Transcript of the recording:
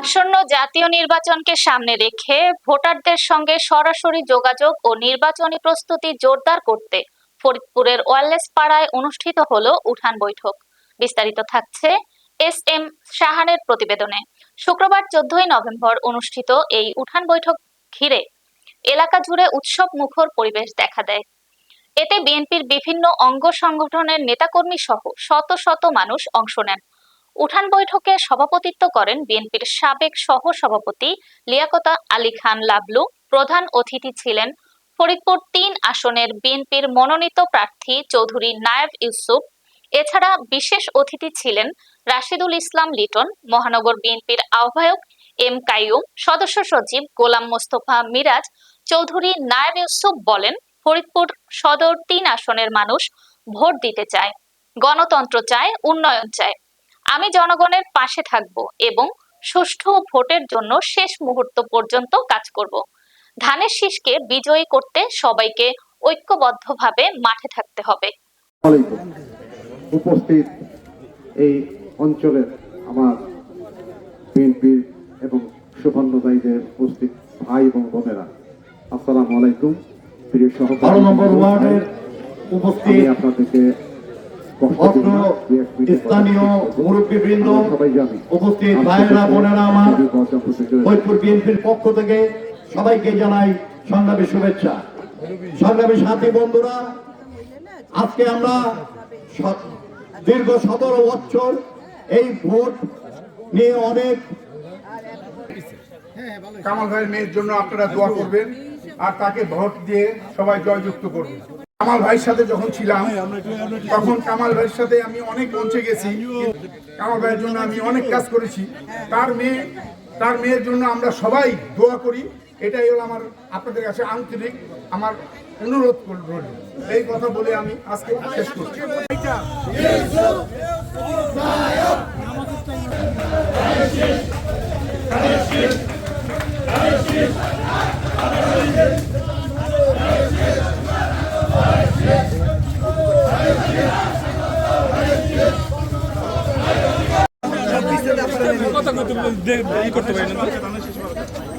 আসন্ন জাতীয় নির্বাচনকে সামনে রেখে ভোটারদের সঙ্গে সরাসরি যোগাযোগ ও নির্বাচনী প্রস্তুতি জোরদার করতে ফরিদপুরের ওয়ারলেস পাড়ায় অনুষ্ঠিত হলো উঠান বৈঠক। বিস্তারিত থাকছে এস এম শাহানের প্রতিবেদনে। শুক্রবার চোদ্দই নভেম্বর অনুষ্ঠিত এই উঠান বৈঠক ঘিরে এলাকা জুড়ে উৎসব মুখর পরিবেশ দেখা দেয়। এতে বিএনপির বিভিন্ন অঙ্গ সংগঠনের নেতাকর্মী সহ শত শত মানুষ অংশ নেন। উঠান বৈঠকে সভাপতিত্ব করেন বিএনপির সাবেক সহ সভাপতি লিয়াকতা আলী খান লাবলু, প্রধান অতিথি ছিলেন ফরিদপুর তিন আসনের বিএনপির মনোনীত প্রার্থী চৌধুরী নায়েব ইউসুফ। এছাড়া বিশেষ অতিথি ছিলেন রাশিদুল ইসলাম লিটন, মহানগর বিএনপির আহ্বায়ক এম কাইয়ুম, সদস্য সচিব গোলাম মোস্তফা মিরাজ, চৌধুরী নায়েব ইউসুফ বলেন, ফরিদপুর সদর তিন আসনের মানুষ ভোট দিতে চায়, গণতন্ত্র চায়, উন্নয়ন চায়। আমি জনগণের পাশে থাকব এবং সুষ্ঠু ভোটের জন্য শেষ মুহূর্ত পর্যন্ত কাজ করব। ধানের শীষকে বিজয়ী করতে সবাইকে ঐক্যবদ্ধভাবে মাঠে থাকতে হবে। উপস্থিত এই অঞ্চলের আমার বিএনপির এবং সুবর্ণদায়ীদের উপস্থিত ভাই এবং বোনেরা আসসালামু আলাইকুম প্রিয় সহকারী নম্বর ওয়ার্ডের উপস্থিত আপনাদেরকে স্থানীয় মুরব্বীবৃন্দ উপস্থিত ভাইয়েরা, বোনেরা আমার ফরিদপুর বিএনপির পক্ষ থেকে সবাইকে জানাই সংগ্রামী শুভেচ্ছা। সংগ্রামী সাথী বন্ধুরা, আজকে আমরা দীর্ঘ সতেরো বছর এই ভোট নিয়ে অনেক কামাল ভাইয়ের মেয়ের জন্য আপনারা দোয়া করবেন আর তাকে ভোট দিয়ে সবাই জয়যুক্ত করবেন কামাল ভাইয়ের সাথে যখন ছিলাম, তখন কামাল ভাইয়ের সাথে আমি অনেক মঞ্চে গেছি কামাল ভাইয়ের জন্য আমি অনেক কাজ করেছি। তার মেয়ে, তার মেয়ের জন্য আমরা সবাই দোয়া করি। এটাই হলো আমার, আপনাদের কাছে আন্তরিক আমার অনুরোধ করব এই কথা বলে আমি আজকে শেষ করছি। করতে পারি না।